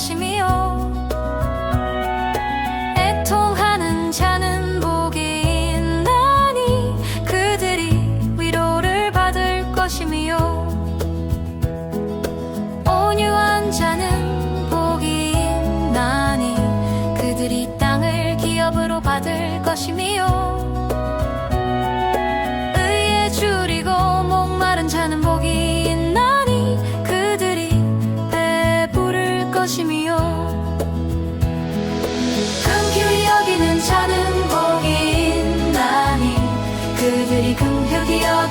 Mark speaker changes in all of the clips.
Speaker 1: 것이미요. 애통하는 자는 복이 있나니 그들이 위로를 받을 것이미요. 온유한 자는 복이 있나니 그들이 땅을 기업으로 받을 것이미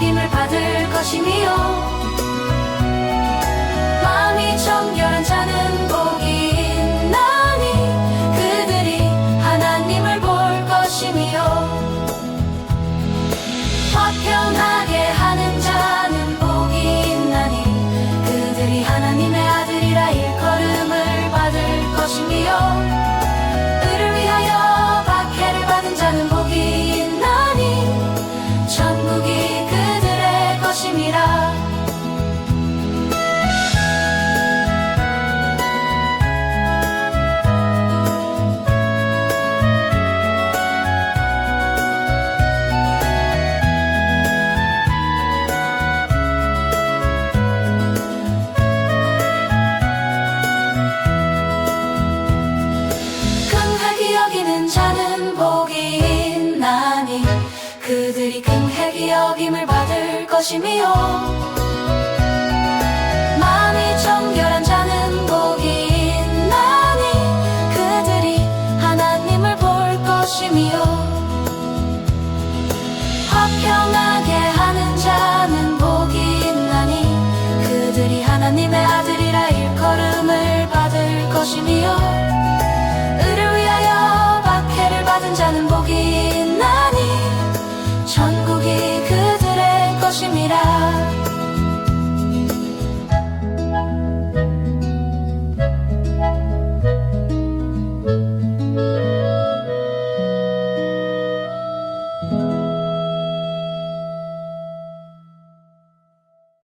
Speaker 1: 여김을 받을 것이미요. 마음이 정결한 자는 복이 있나니 그들이 하나님을 볼 것이미요. 화평하 그들이 긍휼히 여김을 받을 것이미요 마음이 정결한 자는 복이 있나니 그들이 하나님을 볼 것이미요 화평하게 하는 자는 복이 있나니 그들이 하나님의 아들이라 일컬음을 받을 것이미요